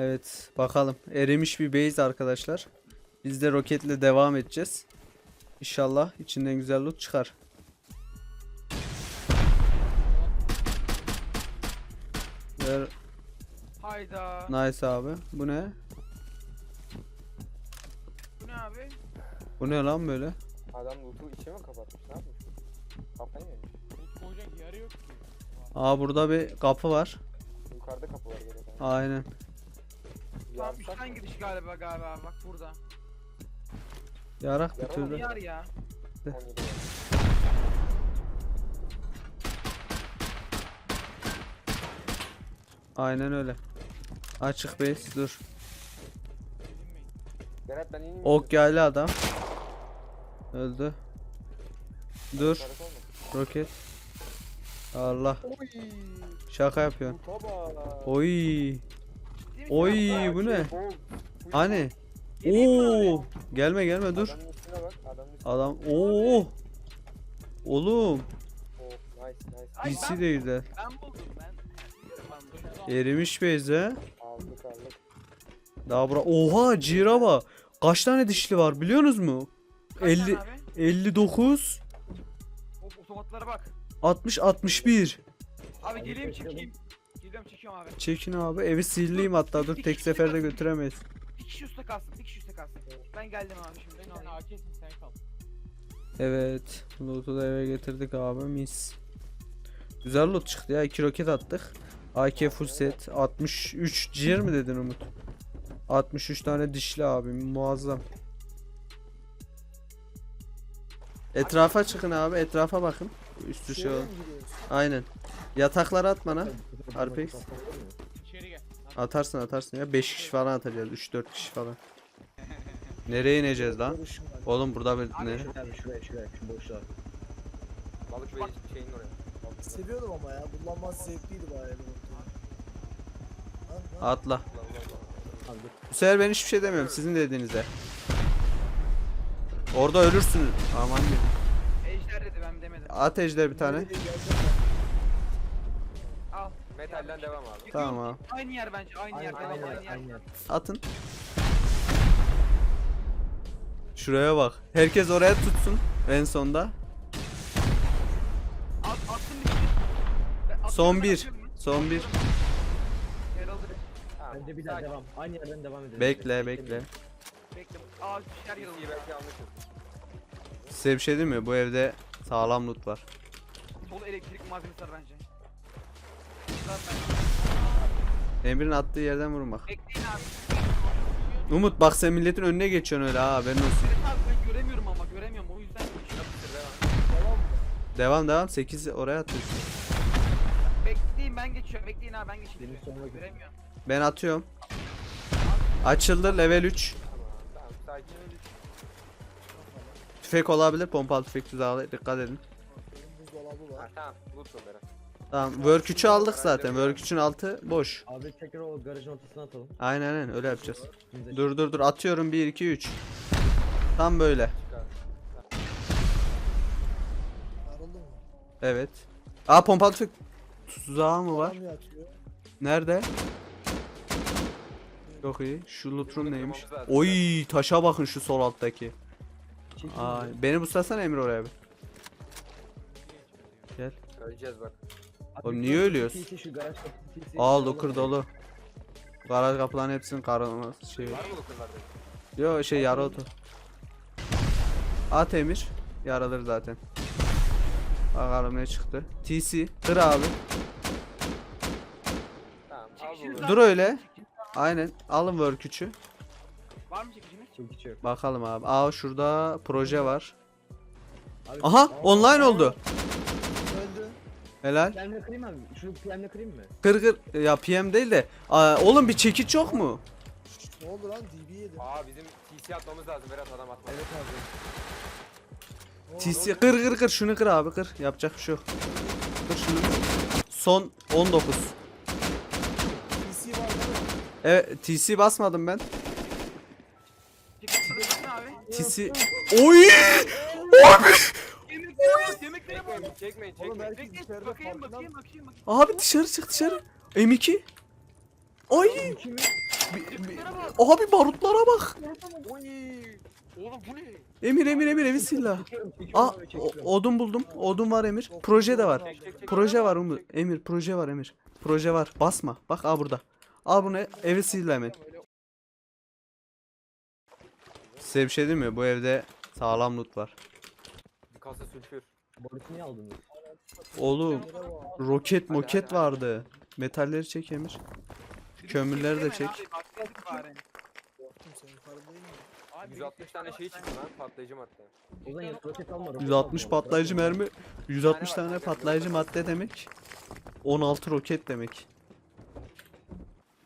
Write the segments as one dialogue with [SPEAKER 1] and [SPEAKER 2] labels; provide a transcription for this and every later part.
[SPEAKER 1] Evet bakalım. Erimiş bir base arkadaşlar. Biz de roketle devam edeceğiz. İnşallah içinden güzel loot çıkar. Ver.
[SPEAKER 2] Hayda.
[SPEAKER 1] Nice abi. Bu ne?
[SPEAKER 2] Bu ne abi?
[SPEAKER 1] Bu ne lan böyle?
[SPEAKER 3] Adam loot'u içe mi kapatmış? Ne yapmış? Kafayı mı yemiş?
[SPEAKER 2] Loot koyacak yer yok ki.
[SPEAKER 1] Aa burada bir kapı var.
[SPEAKER 3] Yukarıda kapı var gene.
[SPEAKER 1] Aynen.
[SPEAKER 2] Tam
[SPEAKER 3] Yarsak
[SPEAKER 2] üstten
[SPEAKER 3] mı?
[SPEAKER 2] gidiş galiba galiba bak burada.
[SPEAKER 1] Yarak bir
[SPEAKER 3] Yarak
[SPEAKER 1] türlü.
[SPEAKER 2] Yar ya.
[SPEAKER 3] 17 var.
[SPEAKER 1] Aynen öyle. Açık base dur.
[SPEAKER 3] Berat ben ineyim.
[SPEAKER 1] Ok geldi adam. Öldü. Dur. Roket. Allah.
[SPEAKER 3] Oy.
[SPEAKER 1] Şaka yapıyorsun.
[SPEAKER 3] Bak.
[SPEAKER 1] Oy. Oy bu ne? Hani? Oo. Gelme gelme dur.
[SPEAKER 3] Adamın üstüne bak. Adamın üstüne.
[SPEAKER 1] Adam. Oo. Oğlum.
[SPEAKER 3] Oh, nice.
[SPEAKER 2] Ay,
[SPEAKER 1] de güzel.
[SPEAKER 2] Ben buldum.
[SPEAKER 1] Erimiş he.
[SPEAKER 3] Aldık aldık.
[SPEAKER 1] Daha bura. Oha Cira bak. Kaç tane dişli var biliyorsunuz mu?
[SPEAKER 2] Kaç
[SPEAKER 1] 50
[SPEAKER 2] tane abi?
[SPEAKER 1] 59
[SPEAKER 2] Hop otomatlara bak.
[SPEAKER 1] 60 61.
[SPEAKER 2] Abi geleyim çekeyim. Geliyorum çekiyorum abi.
[SPEAKER 1] Çekin abi. Evi sihirliyim hatta dur tek seferde götüremeyiz.
[SPEAKER 2] Bir kişi üstte kalsın. Bir kişi üstte kalsın. Ben geldim abi şimdi. Ben alayım.
[SPEAKER 4] AK'sin sen kal.
[SPEAKER 1] Evet. Loot'u da eve getirdik abi mis. Güzel loot çıktı ya. 2 roket attık. AK full set. 63 cir mi dedin Umut? 63 tane dişli abi muazzam. Etrafa çıkın abi. Etrafa bakın. Üstü şey ol. Aynen. Yatakları at bana. Arpex. Atarsın atarsın ya. 5 kişi falan atacağız. 3-4 kişi falan. Nereye ineceğiz lan? Oğlum burada bir ne?
[SPEAKER 5] Abi şuraya şuraya şu boşluğa.
[SPEAKER 3] Balık ve şeyin oraya.
[SPEAKER 6] Seviyordum ama ya. Kullanması zevkliydi bayağı.
[SPEAKER 1] Atla. Bu sefer ben hiçbir şey demiyorum sizin dediğinizde. Orada ölürsün. Aman diyeyim. At ejder bir tane.
[SPEAKER 2] Al.
[SPEAKER 3] Metalden devam abi.
[SPEAKER 1] Tamam abi.
[SPEAKER 2] Aynı yer bence. Aynı, yer. Aynı,
[SPEAKER 5] aynen
[SPEAKER 2] aynı yer.
[SPEAKER 5] aynen.
[SPEAKER 1] Atın. Şuraya bak. Herkes oraya tutsun en sonda.
[SPEAKER 2] At, attım bir atıyorum,
[SPEAKER 1] Son bir. Son bir.
[SPEAKER 2] Yer.
[SPEAKER 5] Bence bir daha
[SPEAKER 2] Sakin.
[SPEAKER 5] devam. Aynı yerden devam edelim.
[SPEAKER 1] Bekle bekle.
[SPEAKER 2] Bekle. Aa bir şeyler yer
[SPEAKER 3] İyi
[SPEAKER 2] aldı.
[SPEAKER 3] belki.
[SPEAKER 1] Size bir şey diyeyim mi? Bu evde sağlam loot var.
[SPEAKER 2] Sol elektrik malzemesi var bence.
[SPEAKER 1] Emir'in attığı yerden vurun bak.
[SPEAKER 2] Bekleyin abi.
[SPEAKER 1] Umut bak sen milletin önüne geçiyorsun öyle ha haberin olsun.
[SPEAKER 2] Evet abi ben göremiyorum ama göremiyorum o yüzden?
[SPEAKER 1] Devam devam 8 oraya atıyorsun.
[SPEAKER 2] Bekleyin ben geçiyorum. Bekleyin abi ben
[SPEAKER 5] git.
[SPEAKER 2] Göremiyorum.
[SPEAKER 1] Ben atıyorum. Açıldı level 3.
[SPEAKER 3] Tamam tamam sakin.
[SPEAKER 1] Tüfek olabilir pompalı tüfek tuzağı dikkat edin.
[SPEAKER 6] Benim buzdolabı
[SPEAKER 3] Ha
[SPEAKER 6] var.
[SPEAKER 3] tamam. Loot mu Berat?
[SPEAKER 1] Tamam work 3'ü aldık zaten. Work 3'ün altı boş.
[SPEAKER 5] Abi tekrar o garajın ortasına atalım.
[SPEAKER 1] Aynen aynen öyle yapacağız. Dur dur dur atıyorum 1 2 3. Tam böyle. Evet. Aa pompalı tüfek tuzağı mı var? Nerede? Çok iyi. Şu loot room neymiş? Oy taşa bakın şu sol alttaki.
[SPEAKER 5] Çekin
[SPEAKER 1] Aa,
[SPEAKER 5] bizi.
[SPEAKER 1] beni buslasana Emir oraya bir. Gel.
[SPEAKER 3] Öleceğiz bak.
[SPEAKER 5] Abi
[SPEAKER 1] Oğlum
[SPEAKER 5] şu
[SPEAKER 1] niye ölüyoruz?
[SPEAKER 5] TC şu garaj kapısı TC.
[SPEAKER 1] Aa locker dolu. Garaj kapıların hepsinin karılması şey.
[SPEAKER 3] Var mı lookerlarda?
[SPEAKER 1] Yo şey yarı oto. At Emir. Yaradır zaten. Bakalım ne çıktı. TC. Kır abi.
[SPEAKER 3] Tamam al bunu.
[SPEAKER 1] Dur öyle. Aynen. Alın work 3'ü.
[SPEAKER 2] Var mı çekiciniz?
[SPEAKER 5] Çekiç yok.
[SPEAKER 1] Bakalım abi. Aa şurada proje var.
[SPEAKER 5] Abi,
[SPEAKER 1] Aha
[SPEAKER 5] Aa,
[SPEAKER 1] online oldu.
[SPEAKER 6] Öldü.
[SPEAKER 1] Helal.
[SPEAKER 5] PM'le kırayım abi. Şunu PM'le kırayım mı?
[SPEAKER 1] Kır kır. Ya PM değil de. Aa, oğlum bir çekiç yok mu?
[SPEAKER 6] Ne oldu lan? DB yedi.
[SPEAKER 3] Aa bizim TC atmamız lazım Berat adam atma.
[SPEAKER 5] Evet abi.
[SPEAKER 1] TC kır kır kır şunu kır abi kır. Yapacak bir şey yok. Kır şunu. Son 19.
[SPEAKER 6] PC var değil mi?
[SPEAKER 1] Evet TC basmadım ben.
[SPEAKER 2] Abi.
[SPEAKER 1] TC. Oy!
[SPEAKER 2] Yemeklere bak yemeklere bak.
[SPEAKER 3] Çekmeyin çekmeyin
[SPEAKER 6] Oğlum
[SPEAKER 3] çekmeyin.
[SPEAKER 6] herkes
[SPEAKER 2] Bekle
[SPEAKER 6] içeride
[SPEAKER 2] bakayım
[SPEAKER 6] farkında
[SPEAKER 2] bakayım bakayım bakayım.
[SPEAKER 1] Abi dışarı çık dışarı. M2. Ay! Abi barutlara bak.
[SPEAKER 3] Oy. Oğlum bu ne?
[SPEAKER 1] Emir Emir Emir evi silah.
[SPEAKER 5] Çekiyorum, çekiyorum
[SPEAKER 1] Aa
[SPEAKER 5] abi,
[SPEAKER 1] o-
[SPEAKER 5] çekiyorum.
[SPEAKER 1] odun buldum. Odun var Emir. Proje de var.
[SPEAKER 3] Çek, çek, çek.
[SPEAKER 1] Proje var Umut. Emir proje var Emir. Proje var. Basma. Bak aa burada. Al bunu evi sil hemen. Size bir şey diyeyim mi? Bu evde sağlam loot var.
[SPEAKER 3] Bir kasa sülfür.
[SPEAKER 5] Borusu niye aldınız?
[SPEAKER 1] Oğlum roket moket vardı. Metalleri çek Emir. Kömürleri de çek.
[SPEAKER 2] Atladık bari.
[SPEAKER 6] Korktum sen yukarıda değil mi?
[SPEAKER 2] Abi,
[SPEAKER 3] 160 tane şey çıktı lan patlayıcı madde.
[SPEAKER 5] O zaman yanıt roket alma. roket
[SPEAKER 1] 160
[SPEAKER 5] alma.
[SPEAKER 1] patlayıcı mermi. 160
[SPEAKER 3] tane
[SPEAKER 1] patlayıcı madde demek. 16 roket demek.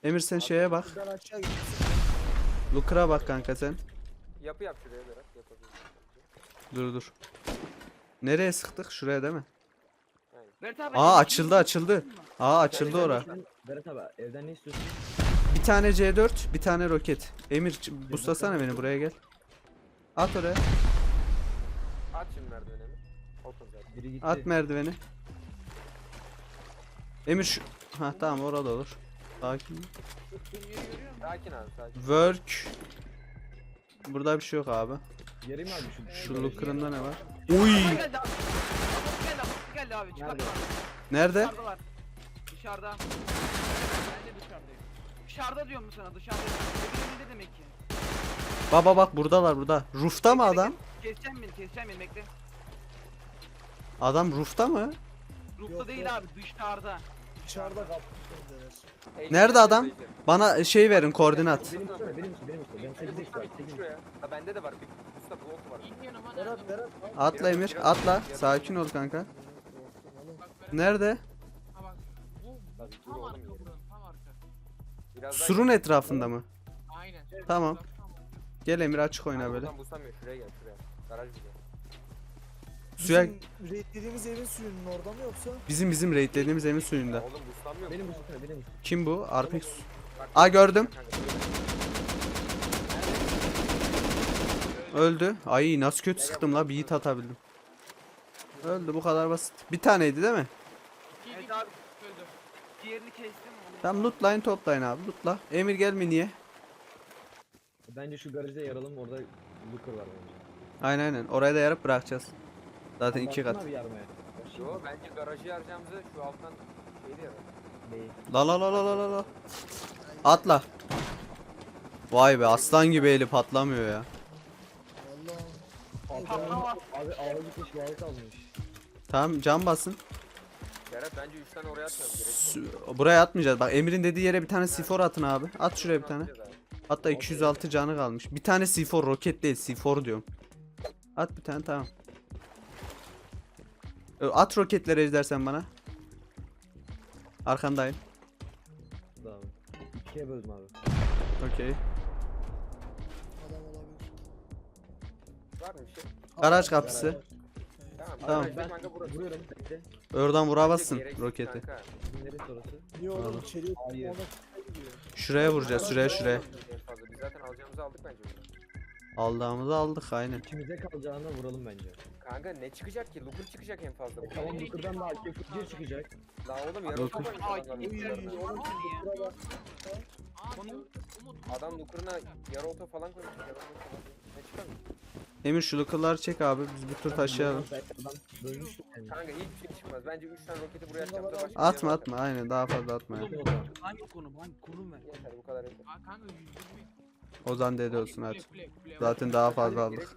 [SPEAKER 1] Emir sen şeye bak. Looker'a bak kanka sen.
[SPEAKER 3] Yapı yap şuraya Berat. Yapabiliriz.
[SPEAKER 1] Dur dur. Nereye sıktık? Şuraya değil mi?
[SPEAKER 2] Berat abi,
[SPEAKER 1] Aa açıldı açıldı. Aa açıldı ora.
[SPEAKER 5] Berat abi evden ne istiyorsun?
[SPEAKER 1] Bir tane C4, bir tane roket. Emir buslasana beni buraya gel. At oraya.
[SPEAKER 3] At şimdi merdiveni. Open zaten.
[SPEAKER 5] Biri gitti.
[SPEAKER 1] At merdiveni. Emir şu... Ha tamam orada olur. Sakin.
[SPEAKER 3] Sakin abi sakin.
[SPEAKER 1] Work. Burada bir şey yok abi.
[SPEAKER 5] Yarayım abi şu.
[SPEAKER 1] Şu looker'ında ne var?
[SPEAKER 2] Uy. Geldi abi. Geldi abi. Geldi abi.
[SPEAKER 5] Nerede?
[SPEAKER 2] Çıkartma.
[SPEAKER 1] Nerede?
[SPEAKER 2] Dışarıdalar. Dışarıda. Ben de dışarıdayım. Dışarıda diyorum sana dışarıda. Evin demek ki.
[SPEAKER 1] Baba bak buradalar burada. Roof'ta mı
[SPEAKER 2] Bekle,
[SPEAKER 1] adam?
[SPEAKER 2] Keseceğim beni keseceğim beni bekle.
[SPEAKER 1] Adam roof'ta mı?
[SPEAKER 6] Yok,
[SPEAKER 2] değil
[SPEAKER 6] yok.
[SPEAKER 2] abi dışarıda.
[SPEAKER 6] Dışarıda kapmışlar.
[SPEAKER 1] Nerede adam? Bana şey verin koordinat.
[SPEAKER 5] Benim üstüme benim benim. Benim 8 x var. 8
[SPEAKER 3] Şuraya. Ha bende de var. Bir.
[SPEAKER 1] Atla Emir atla. Sakin ol kanka. Nerede? Surun etrafında mı?
[SPEAKER 4] Aynen.
[SPEAKER 1] Tamam. Gel Emir açık oyna böyle.
[SPEAKER 3] Garaj.
[SPEAKER 1] Suya
[SPEAKER 6] Bizim raidlediğimiz evin suyunun orada mı yoksa?
[SPEAKER 1] bizim bizim raidlediğimiz evin suyunda.
[SPEAKER 3] Oğlum buslanmıyor.
[SPEAKER 5] Benim üstüme benim.
[SPEAKER 1] Kim bu? Arpex. Aa, gördüm. Öldü. Ay nasıl kötü sıktım la bir hit atabildim. Öldü bu kadar basit. Bir taneydi değil mi?
[SPEAKER 2] Evet abi. Diğerini kestim.
[SPEAKER 1] Tamam lootlayın toplayın abi lootla. Emir gelme niye?
[SPEAKER 5] Bence şu garajda yaralım orada looker var bence.
[SPEAKER 1] Aynen aynen oraya da yarıp bırakacağız. Zaten iki
[SPEAKER 5] Baksana
[SPEAKER 1] kat.
[SPEAKER 5] Yarmaya.
[SPEAKER 3] Yo bence garajı yarayacağımızı şu alttan.
[SPEAKER 5] Değil.
[SPEAKER 1] La la la la la la la. Atla. Vay be aslan gibi eli patlamıyor ya.
[SPEAKER 5] Abi ağır gitmiş.
[SPEAKER 1] Tamam cam basın.
[SPEAKER 3] Berat bence 3 tane oraya atmayalım. Gerek yok.
[SPEAKER 1] Su- Buraya atmayacağız. Bak Emir'in dediği yere bir tane C4 atın abi. At şuraya bir tane.
[SPEAKER 3] Atacağız abi.
[SPEAKER 1] Hatta 206 canı kalmış. Bir tane C4 roket değil C4 diyorum. At bir tane tamam. At roketleri ejdersen bana. Arkandayım.
[SPEAKER 5] Da abi. İkiye böldüm abi.
[SPEAKER 1] Okey.
[SPEAKER 6] Adam olabilir.
[SPEAKER 3] Var mı bir şey?
[SPEAKER 1] Garaj kapısı.
[SPEAKER 3] Tamam.
[SPEAKER 1] Tamam.
[SPEAKER 5] Ben
[SPEAKER 3] kanka burası.
[SPEAKER 5] vuruyorum. Bekle.
[SPEAKER 1] Oradan vuramazsın roketi.
[SPEAKER 3] kanka.
[SPEAKER 5] Bizim neresi orası?
[SPEAKER 6] Niye oğlum
[SPEAKER 1] Anladım.
[SPEAKER 6] içeriye
[SPEAKER 5] Hayır.
[SPEAKER 6] ona gidiyor.
[SPEAKER 1] Şuraya vuracağız şuraya şuraya.
[SPEAKER 3] Biz zaten alacağımızı aldık bence. burada.
[SPEAKER 1] Aldığımızı aldık aynen.
[SPEAKER 5] İkimize kalacağına vuralım bence.
[SPEAKER 3] Kanka ne çıkacak ki? Looker çıkacak en fazla.
[SPEAKER 5] E tamam looker'dan da AK fırçaya çıkacak.
[SPEAKER 3] La oğlum yarı
[SPEAKER 1] Looker.
[SPEAKER 3] otoban
[SPEAKER 2] Ay,
[SPEAKER 3] adamların
[SPEAKER 2] iyi,
[SPEAKER 3] lookerlarına.
[SPEAKER 2] iyi, oğlum sen ya.
[SPEAKER 6] Kusura bak.
[SPEAKER 2] Onu-
[SPEAKER 3] Adam looker'ına yarı oto falan koymuş. Yarı oto falan. Ne çıkar mı?
[SPEAKER 1] Emir şu look'ları çek abi biz bir tur taşıyalım.
[SPEAKER 3] Kanka hiçbir şey çıkmaz. Bence 3 tane roketi buraya
[SPEAKER 6] Bunda
[SPEAKER 3] atacağımıza
[SPEAKER 6] var
[SPEAKER 3] başka bir
[SPEAKER 1] Atma aynen daha fazla atma ya.
[SPEAKER 2] Hangi konu? Hangi konum ver?
[SPEAKER 3] Yeter bu kadar yeter.
[SPEAKER 4] Aa, kanka 120.
[SPEAKER 1] Ozan dede olsun hadi. Zaten daha fazla aldık.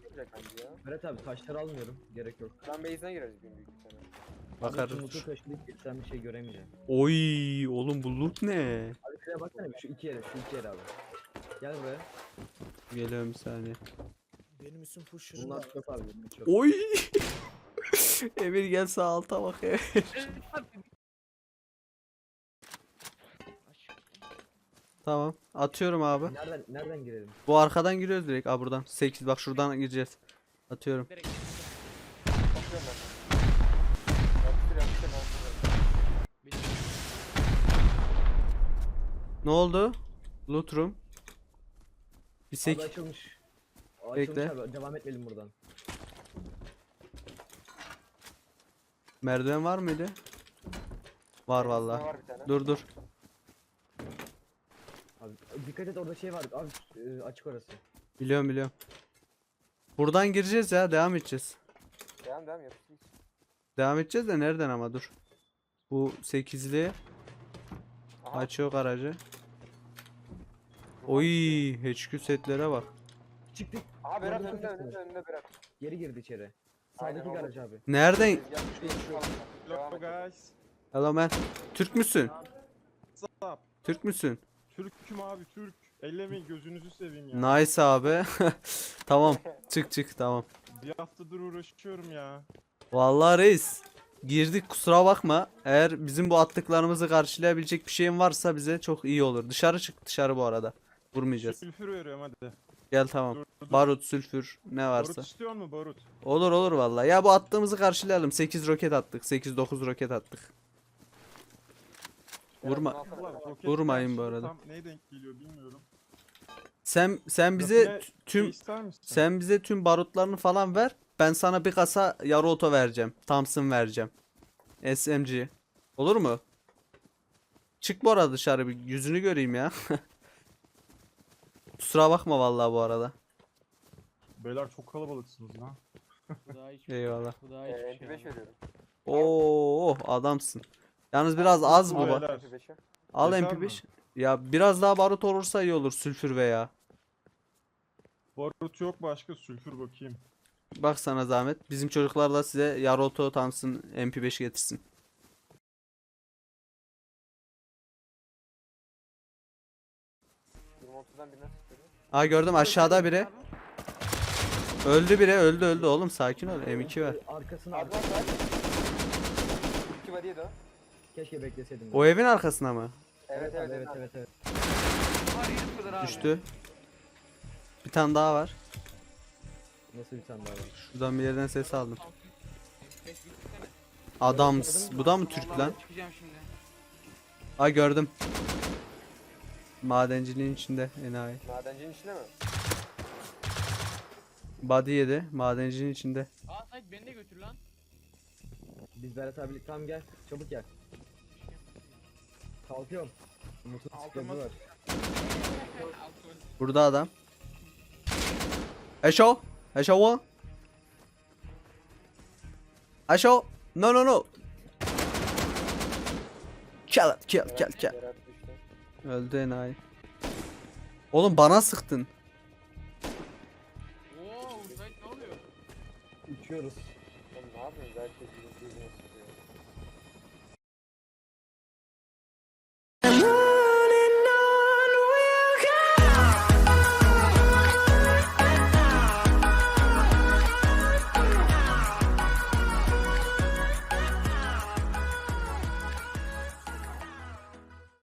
[SPEAKER 5] Berat abi taşları almıyorum. Gerek yok.
[SPEAKER 3] Lan base'den gireriz bir büyük tane.
[SPEAKER 1] Bakarız.
[SPEAKER 5] Looker taşıyıp gitsem bir şey göremeyeceğim.
[SPEAKER 1] Oy oğlum bu loot ne?
[SPEAKER 5] Abi şuraya baksana bir şu iki yere şu iki yere abi. Gel buraya.
[SPEAKER 1] Geliyorum bir saniye.
[SPEAKER 6] Benim üstüm push şırında.
[SPEAKER 5] Bunlar çöp abi. bunlar çöp.
[SPEAKER 1] Oy. Emir gel sağ alta bak ya. Tamam. Atıyorum abi.
[SPEAKER 5] Nereden nereden girelim?
[SPEAKER 1] Bu arkadan giriyoruz direkt. Aa buradan. 8 bak şuradan gireceğiz. Atıyorum.
[SPEAKER 4] Direkt.
[SPEAKER 3] Bakıyorum ben. Yapıştır yapıştır yapıştır.
[SPEAKER 1] Ne oldu? Loot room. Bir
[SPEAKER 5] Abi
[SPEAKER 1] sek.
[SPEAKER 5] açılmış.
[SPEAKER 1] Bekle.
[SPEAKER 5] abi. Devam etmeyelim buradan.
[SPEAKER 1] Merdiven var mıydı? Var valla. Dur dur.
[SPEAKER 5] Abi dikkat et orada şey var. Abi e, açık orası.
[SPEAKER 1] Biliyorum biliyorum. Buradan gireceğiz ya devam edeceğiz.
[SPEAKER 3] Devam devam yapıştır.
[SPEAKER 1] Devam edeceğiz de nereden ama dur. Bu sekizli
[SPEAKER 3] Aha.
[SPEAKER 1] açıyor garajı.
[SPEAKER 3] Duman
[SPEAKER 1] Oy. HQ setlere bak.
[SPEAKER 5] Çıktık.
[SPEAKER 3] Aha Berat
[SPEAKER 5] Orada
[SPEAKER 3] önünde önünde önünde Berat.
[SPEAKER 5] Geri girdi içeri.
[SPEAKER 3] Aynen,
[SPEAKER 5] Sağdaki
[SPEAKER 3] orada.
[SPEAKER 5] garaj abi.
[SPEAKER 1] Nereden?
[SPEAKER 3] Şu alana. Devam
[SPEAKER 4] Hello
[SPEAKER 3] et.
[SPEAKER 4] guys.
[SPEAKER 1] Hello man. Türk müsün?
[SPEAKER 4] What's up?
[SPEAKER 1] Türk müsün?
[SPEAKER 4] Türk'üm abi Türk. Ellemeyin gözünüzü seveyim ya.
[SPEAKER 1] Nice abi. tamam. Çık çık tamam.
[SPEAKER 4] Bir haftadır uğraşıyorum ya.
[SPEAKER 1] Vallahi reis. Girdik kusura bakma. Eğer bizim bu attıklarımızı karşılayabilecek bir şeyin varsa bize çok iyi olur. Dışarı çık dışarı bu arada. Vurmayacağız.
[SPEAKER 4] Sülfür veriyorum hadi.
[SPEAKER 1] Gel tamam.
[SPEAKER 4] Dur, dur.
[SPEAKER 1] Barut, sülfür ne
[SPEAKER 4] Barut
[SPEAKER 1] varsa.
[SPEAKER 4] istiyor mu barut?
[SPEAKER 1] Olur olur vallahi. Ya bu attığımızı karşılayalım. 8 roket attık. 8-9 roket attık. Vurma. Vurmayın bu arada.
[SPEAKER 4] Tam neye denk geliyor bilmiyorum.
[SPEAKER 1] Sen sen bize
[SPEAKER 4] Rafine
[SPEAKER 1] tüm
[SPEAKER 4] şey ister misin?
[SPEAKER 1] sen bize tüm barutlarını falan ver. Ben sana bir kasa yarı oto vereceğim. Thompson vereceğim. SMG. Olur mu? Çık bu arada dışarı bir yüzünü göreyim ya. Kusura bakma vallahi bu arada.
[SPEAKER 4] Beyler çok kalabalıksınız lan.
[SPEAKER 2] Bu daha hiçbir
[SPEAKER 1] Eyvallah.
[SPEAKER 2] Bu daha
[SPEAKER 3] Ee,
[SPEAKER 2] hiçbir şey.
[SPEAKER 3] MP5 veriyorum.
[SPEAKER 1] Oo adamsın. Yalnız biraz az bu. Bak.
[SPEAKER 4] Beyler.
[SPEAKER 3] MP5'e.
[SPEAKER 1] Al
[SPEAKER 4] Yeter
[SPEAKER 1] MP5. Ya biraz daha barut olursa iyi olur sülfür veya.
[SPEAKER 4] Barut yok başka sülfür bakayım.
[SPEAKER 1] Bak sana zahmet. Bizim çocuklar da size yarı oto Thompson MP5 getirsin. Aa gördüm aşağıda biri. Öldü biri öldü öldü oğlum sakin ol M2 ver.
[SPEAKER 5] Arkasına
[SPEAKER 3] Adnan. İki body yedi o.
[SPEAKER 5] Keşke bekleseydim.
[SPEAKER 1] O evin arkasına mı?
[SPEAKER 3] Evet evet
[SPEAKER 5] evet
[SPEAKER 3] evet.
[SPEAKER 2] abi.
[SPEAKER 1] Düştü. Bir tane daha var.
[SPEAKER 5] Nasıl bir tane daha var?
[SPEAKER 1] Şuradan bir yerden ses aldım. Adams. Bu da mı Türk lan?
[SPEAKER 2] Çıkacağım şimdi.
[SPEAKER 1] Aa gördüm. Madenciliğin içinde enayi.
[SPEAKER 3] Madencinin içinde mi?
[SPEAKER 1] Body yedi. Madenciliğin içinde.
[SPEAKER 2] Aa Sait beni de götür lan.
[SPEAKER 5] Biz Berat abiyle tamam gel. Çabuk gel. Kalkıyorum. Sıkıntı var.
[SPEAKER 1] Burada adam. Eşo. Eşo one. Eşo. No no no. Kill it, kill kill. Öldü enayi. Oğlum bana sıktın.
[SPEAKER 2] Oo Sait ne oluyor?
[SPEAKER 5] Uçuyoruz.
[SPEAKER 3] Oğlum ne yapıyorsun? Belki gözünü